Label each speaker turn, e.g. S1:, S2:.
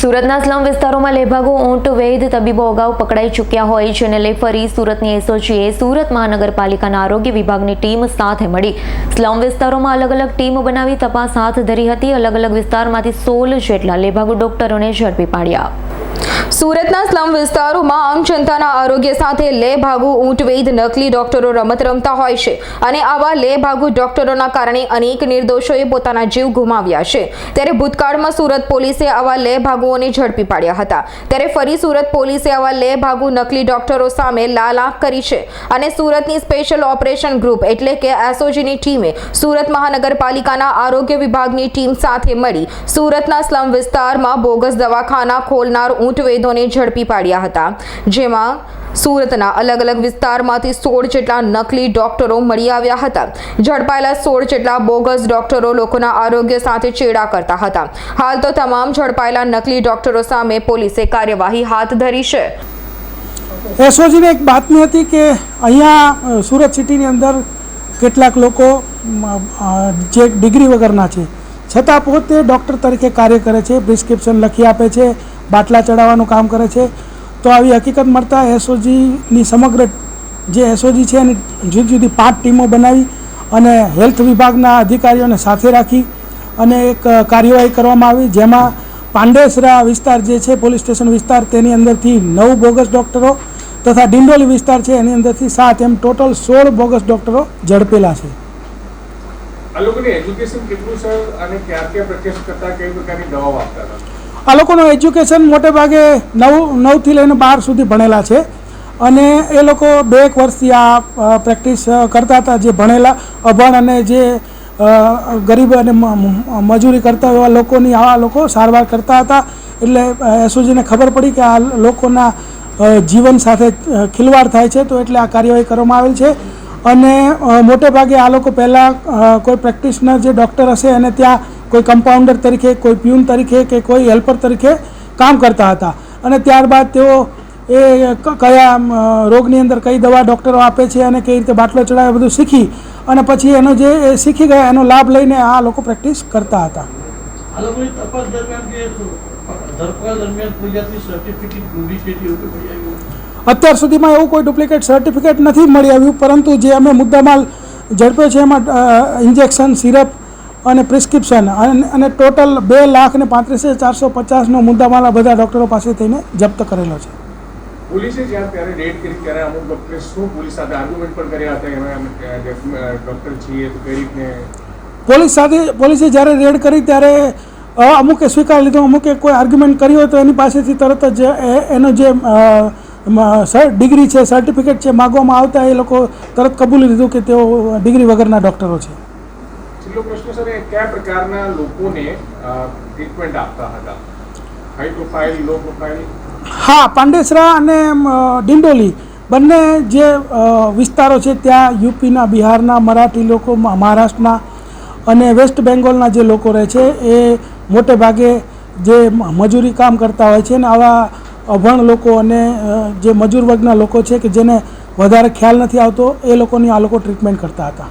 S1: સુરતના સ્લમ વિસ્તારોમાં લેભાગુ ઊંટ વૈદ તબીબો અગાઉ પકડાઈ ચૂક્યા હોય છે અને લઈ ફરી સુરતની એસઓજીએ સુરત મહાનગરપાલિકાના આરોગ્ય વિભાગની ટીમ સાથે મળી. સ્લમ વિસ્તારોમાં અલગ અલગ ટીમ બનાવી તપાસ હાથ ધરી હતી. અલગ અલગ વિસ્તારમાંથી સોળ જેટલા લેભાગુ ડોક્ટરોને ઝડપી પાડ્યા.
S2: સુરતના સ્લમ વિસ્તારોમાં આમ જનતાના આરોગ્ય સાથે લે ભાગુ ઊંટવેદ નકલી ડોક્ટરો રમત રમતા હોય છે. અને આવા લે ભાગુ ડોક્ટરોના કારણે અનેક નિર્દોષોએ પોતાના જીવ ગુમાવ્યા છે. ત્યારે ભૂતકાળમાં સુરત પોલીસે આવા લે ભાગુઓને ઝડપી પાડ્યા હતા. ત્યારે ફરી સુરત પોલીસે આવા લે ભાગુ નકલી ડોક્ટરો સામે લાલ આંખ કરી છે. અને સુરતની સ્પેશિયલ ઓપરેશન ગ્રુપ એટલે કે એસઓજીની ટીમે સુરત મહાનગરપાલિકાના આરોગ્ય વિભાગની ટીમ સાથે મળી સુરતના સ્લમ વિસ્તારમાં બોગસ દવાખાના ખોલનાર ઊંટ વૈદોને ઝડપી પાડ્યા હતા. જેમાં સુરતના અલગ અલગ વિસ્તારમાંથી સોળ જેટલા નકલી ડોક્ટરો મળી આવ્યા હતા. ઝડપાયેલા સોળ જેટલા બોગસ ડોક્ટરો લોકોના આરોગ્ય સાથે ચેડા કરતા હતા. હાલ તો તમામ ઝડપાયેલા નકલી ડોક્ટરો સામે પોલીસે કાર્યવાહી હાથ ધરી છે.
S3: એસઓજીને એક બાતમી હતી કે અહીંયા સુરત સિટીની અંદર કેટલાક લોકો જે ડિગ્રી વગરના છે. છતાં પોતે ડૉક્ટર તરીકે કાર્ય કરે છે, પ્રિસ્ક્રિપ્શન લખી આપે છે બાટલા ચડાવવાનું કામ કરે છે. તો આવી હકીકત મળતા એસઓજીની સમગ્ર જે એસઓજી છે એની જુદી જુદી પાંચ ટીમો બનાવી અને હેલ્થ વિભાગના અધિકારીઓને સાથે રાખી અને એક કાર્યવાહી કરવામાં આવી. જેમાં પાંડેસરા વિસ્તાર જે છે, પોલીસ સ્ટેશન વિસ્તાર, તેની અંદરથી નવ બોગસ ડૉક્ટરો તથા ડિંડોલી વિસ્તાર છે, એની અંદરથી સાત. એમ ટોટલ સોળ બોગસ ડૉક્ટરો ઝડપેલા છે.
S4: આ લોકોની એજ્યુકેશન કેટલું, સર? અને ક્યાં ક્યાં પ્રેક્ટિસ કરતા, કઈ પ્રકારની દવાઓ આપતા
S3: આ લોકોનું એજ્યુકેશન મોટે ભાગે નવ, નવથી લઈને બાર સુધી ભણેલા છે. અને એ લોકો બે એક વર્ષથી આ પ્રેક્ટિસ કરતા હતા જે ભણેલા, અભણ અને જે ગરીબ અને મજૂરી કરતા એવા લોકોની આવા લોકો સારવાર કરતા હતા. એટલે એસઓજીને ખબર પડી કે આ લોકોના જીવન સાથે ખિલવાડ થાય છે. તો એટલે આ કાર્યવાહી કરવામાં આવેલ છે. અને મોટે ભાગે આ લોકો પહેલાં કોઈ પ્રેક્ટિશનર જે ડૉક્ટર હશે અને ત્યાં કોઈ કમ્પાઉન્ડર તરીકે કોઈ પ્યુન તરીકે કે કોઈ હેલ્પર તરીકે કામ કરતા હતા. અને ત્યારબાદ તેઓ એ કયા રોગની અંદર કઈ દવા ડૉક્ટરો આપે છે અને કઈ રીતે બાટલો ચડાવે બધું શીખી અને પછી એનો જે એ શીખી ગયા એનો લાભ લઈને આ લોકો પ્રેક્ટિસ કરતા હતા. અત્યાર સુધીમાં એવું કોઈ ડુપ્લિકેટ સર્ટિફિકેટ નથી મળી આવ્યું પરંતુ જે અમે મુદ્દામાલ ઝડપ્યો છે એમાં ઇન્જેક્શન સિરપ અને પ્રિસ્ક્રિપ્શન અને ટોટલ બે લાખ ને પાંત્રીસ હજાર ચારસો પચાસનો મુદ્દામાલ બધા ડૉક્ટરો પાસે થઈને જપ્ત કરેલો છે.
S4: પોલીસે જ્યારે ત્યારે રેડ કરી ત્યારે અમુક ડોક્ટરે શું પોલીસ સાથે આર્ગ્યુમેન્ટ પણ કર્યા હતા અમે, અ, જે, અ, ડોક્ટર છીએ તો
S3: પોલીસ સાથે પોલીસે જ્યારે રેડ કરી ત્યારે અમુકે સ્વીકાર લીધો અમુકે કોઈ આર્ગ્યુમેન્ટ કર્યો હોય તો એની પાસેથી તરત જ એ- એનો જે ડિગ્રી છે સર્ટિફિકેટ છે માગવામાં આવતા એ લોકો તરત કબૂલી લીધું કે તેઓ ડિગ્રી વગરના ડૉક્ટરો છે.
S4: છેલ્લો પ્રશ્ન સર એ કયા પ્રકારના લોકોને ટ્રીટમેન્ટ આપતા હતા? હાઈ પ્રોફાઇલ લો પ્રોફાઇલ
S3: હા, પાંડેસરા અને ડિંડોલી બંને જે વિસ્તારો છે, ત્યાં યુપીના, બિહારના, મરાઠી લોકો મહારાષ્ટ્રના અને વેસ્ટ બેંગોલના જે લોકો રહે છે, એ મોટે ભાગે જે મજૂરી કામ કરતા હોય છે ને, આવા અભણ લોકો અને જે મજૂર વર્ગના લોકો છે કે જેને વધારે ખ્યાલ નથી આવતો, એ લોકોની આ લોકો ટ્રીટમેન્ટ કરતા હતા.